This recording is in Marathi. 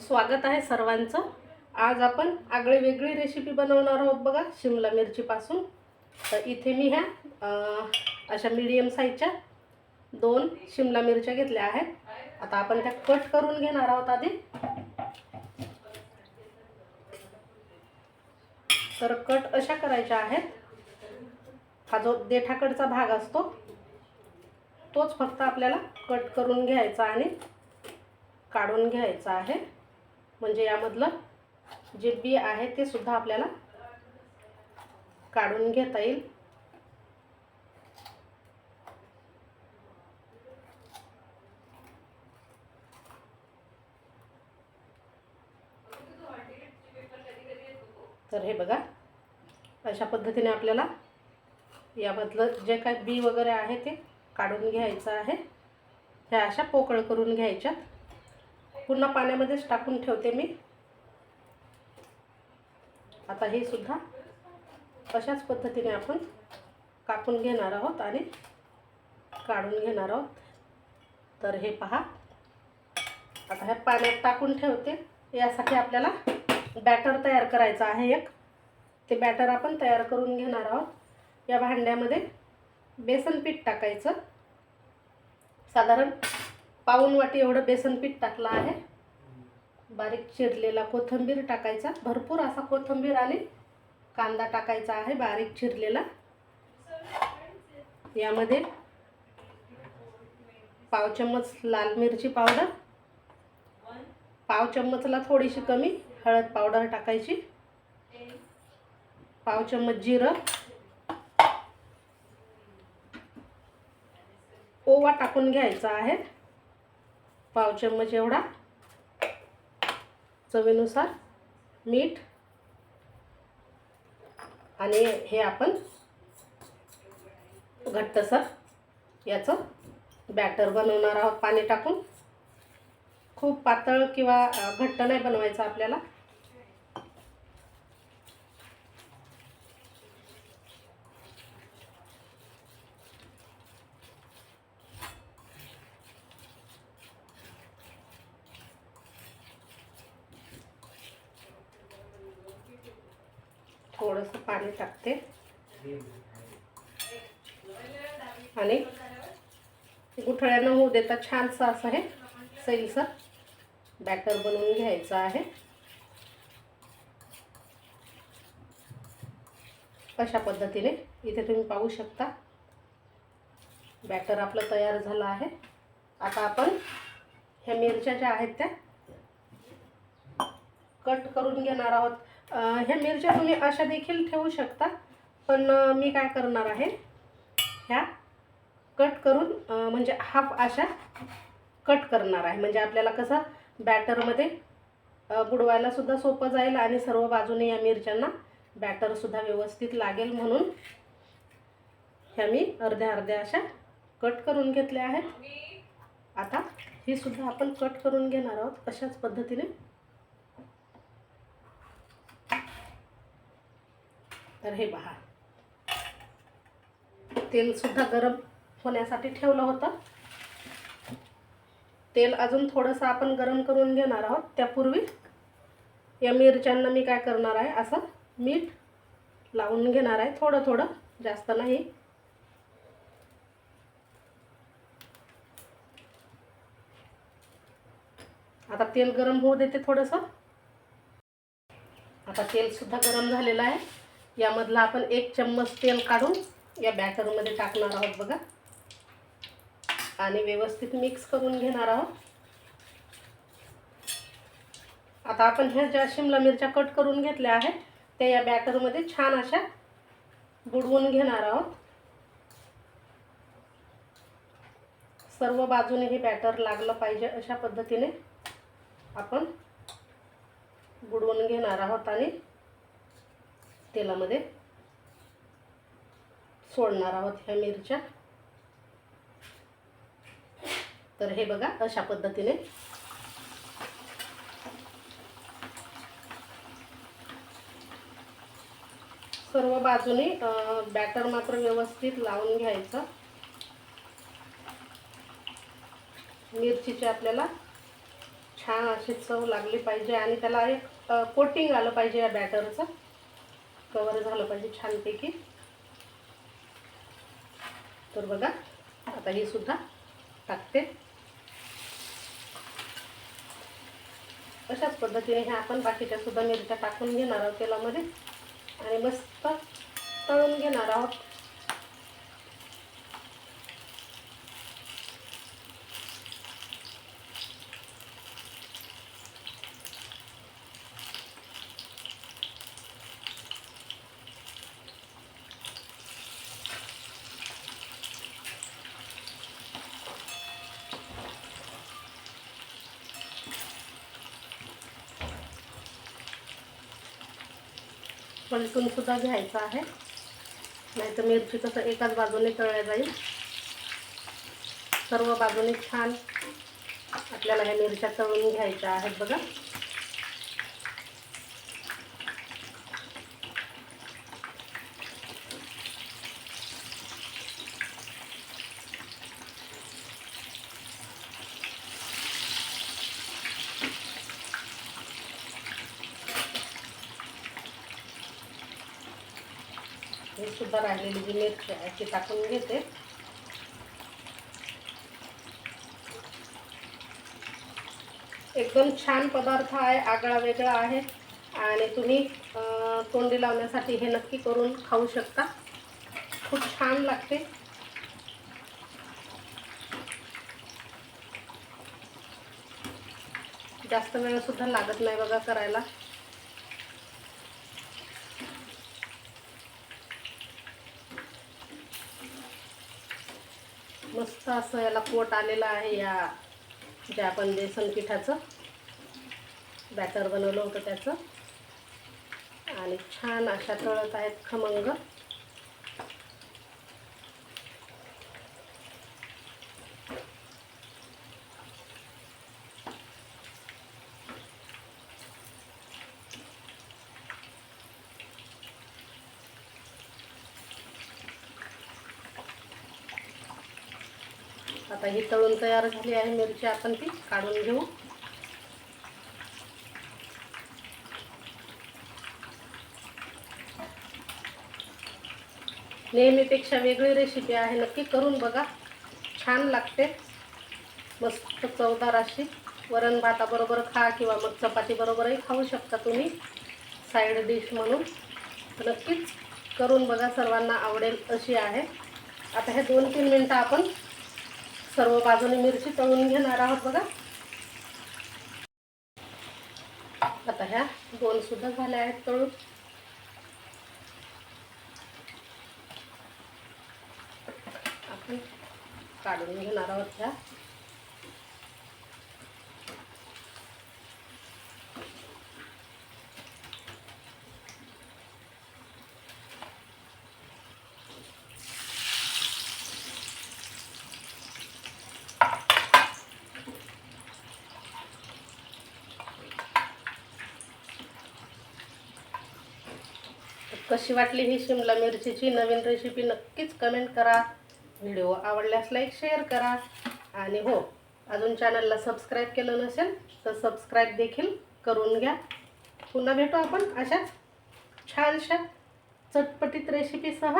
स्वागत आहे सर्वांचं. आज आपण आगळी वेगळी रेसिपी बनवणार आहोत बघा शिमला मिरचीपासून. तर इथे मी ह्या अशा मिडियम साईजच्या दोन शिमला मिरच्या घेतल्या आहेत. आता आपण त्या कट करून घेणार आहोत आधी. तर कट अशा करायच्या आहेत. हा जो देठाकडचा भाग असतो तोच फक्त आपल्याला कट करून घ्यायचा आणि काढून घ्यायचा आहे. म्हणजे यामधलं जे बी आहे ते सुद्धा आपल्याला काढून घेता येईल. तर हे बघा अशा पद्धतीने आपल्याला यामधलं जे काय बी वगैरे आहे ते काढून घ्यायचं आहे. ह्या अशा पोकळ करून घ्यायच्यात. पुन्हा पाण्यामध्येच टाकून ठेवते मी. आता हे सुद्धा अशाच पद्धतीने आपण कापून घेणार आहोत आणि काढून घेणार आहोत. तर हे पहा. आता हे पाण्यात टाकून ठेवते. यासाठी आपल्याला बॅटर तयार करायचं आहे एक. ते बॅटर आपण तयार करून घेणार आहोत. या भांड्यामध्ये बेसन पीठ टाकायचं. साधारण पाऊन वाटी एवढं बेसन पीठ टाकलं आहे. बारीक चिरलेला कोथिंबीर टाकायचा. भरपूर असा कोथिंबीर आणि कांदा टाकायचा आहे बारीक चिरलेला. यामध्ये पाव चम्मच लाल मिरची पावडर पाव चम्मचला थोडीशी कमी हळद पावडर टाकायची पाव चम्मच जिरं ओवा टाकून घ्यायचा आहे. पाव चम्मच एवढा. चवीनुसार मीठ. आणि हे आपण घट्टसर याचं बॅटर बनवणार आहोत पाणी टाकून. खूप पातळ किंवा घट्ट नाही बनवायचं आपल्याला. थोडंसं पाणी टाकते. आणि गुठळ्यानं होऊ देता छानसं असं हे सैलसर बॅटर बनवून घ्यायचं आहे. अशा पद्धतीने इथे तुम्ही पाहू शकता. बॅटर आपलं तयार झालं आहे. आता आपण ह्या मिरच्या ज्या आहेत त्या कट करून घेणार आहोत. ह्या मिरच्या तुम्ही अशा देखील ठेवू शकता. पण मी काय करणार आहे ह्या कट करून म्हणजे हाफ अशा कट करणार आहे. म्हणजे आपल्याला कसं बॅटरमध्ये बुडवायलासुद्धा सोपं जाईल आणि सर्व बाजूने या मिरच्यांना बॅटरसुद्धा व्यवस्थित लागेल म्हणून ह्या मी अर्ध्या अर्ध्या अशा कट करून घेतल्या आहेत. आता ही सुद्धा आपण कट करून घेणार आहोत अशाच पद्धतीने. तर हे पहा तेलसुद्धा गरम होण्यासाठी ठेवलं होतं. तेल अजून थोडंसं आपण गरम करून घेणार आहोत. त्यापूर्वी या मिरच्यांना मी काय करणार आहे असं मीठ लावून घेणार आहे. थोडं थोडं जास्त नाही. आता तेल गरम होऊ देते थोडंसं. आता तेलसुद्धा गरम झालेलं आहे. यामधला आपण एक चम्मच तेल काढून या बॅटरमध्ये टाकणार आहोत बघा. आणि व्यवस्थित मिक्स करून घेणार आहोत. आता आपण ह्या ज्या शिमला मिरच्या कट करून घेतल्या आहेत त्या या बॅटरमध्ये छान अशा बुडवून घेणार आहोत. सर्व बाजूने हे बॅटर लागलं पाहिजे अशा पद्धतीने आपण बुडवून घेणार आहोत आणि तेलामध्ये सोडणार आहोत ह्या मिरच्या. तर हे बघा अशा पद्धतीने. सर्व बाजूने बॅटर मात्र व्यवस्थित लावून घ्यायचं. मिरचीची आपल्याला छान अशी चव लागली पाहिजे आणि त्याला एक कोटिंग आलं पाहिजे या बॅटरचं कवर झालं पाहिजे छानपैकी. तर बघा आता ही सुद्धा टाकते. अशाच पद्धतीने ह्या आपण बाकीच्या सुद्धा मिरच्या टाकून घेणार आहोत तेलामध्ये. आणि मस्त तळून घेणार आहोत. पलटून सुद्धा घ्यायचं आहे. नाहीतर मिरची कसं एकाच बाजूने तळल्या जाईल. सर्व बाजूने छान आपल्याला ह्या मिरच्या तळून घ्यायच्या आहेत बघा. हे सुद्धा राहिलेली जी मिरची आहे ती टाकून घेते. एकदम छान पदार्थ आहे आगळा वेगळा आहे आणि तुम्ही तोंडी लावण्यासाठी हे नक्की करून खाऊ शकता. खूप छान लागते. जास्त वेळ सुद्धा लागत नाही बघा करायला. मस्त असं याला कोट आलेलं आहे या जे आपण बेसन पिठाचं बॅटर बनवलं होतं त्याचं. आणि छान अशा तळत आहेत खमंग. आता ही तळून तयार झाली आहे मिरची. आपण ती काढून घेऊ. नेहमीपेक्षा वेगळी रेसिपी आहे. नक्की करून बघा. छान लागते. मस्त चवदार अशी. वरण भाताबरोबर खा किंवा मग चपातीबरोबरही खाऊ शकता तुम्ही. साईड डिश म्हणून. नक्कीच करून बघा. सर्वांना आवडेल अशी आहे. आता हे दोन तीन मिनटं आपण सर्व बाजूने मिरची तळून घेणार आहोत बघा. आता ह्या दोन सुद्धा झाल्या आहेत तळून. आपण काढून घेणार आहोत ह्या. कशी वाटली ही शिमला मिरचीची? नवीन रेसिपी नक्कीच कमेंट करा. व्हिडिओ आवडल्यास लाईक शेअर करा. आणि हो अजून चॅनलला सबस्क्राईब केलं नसेल तर सबस्क्राईब देखील करून घ्या. पुन्हा भेटू आपण अशाच छानशा चटपटीत रेसिपीसह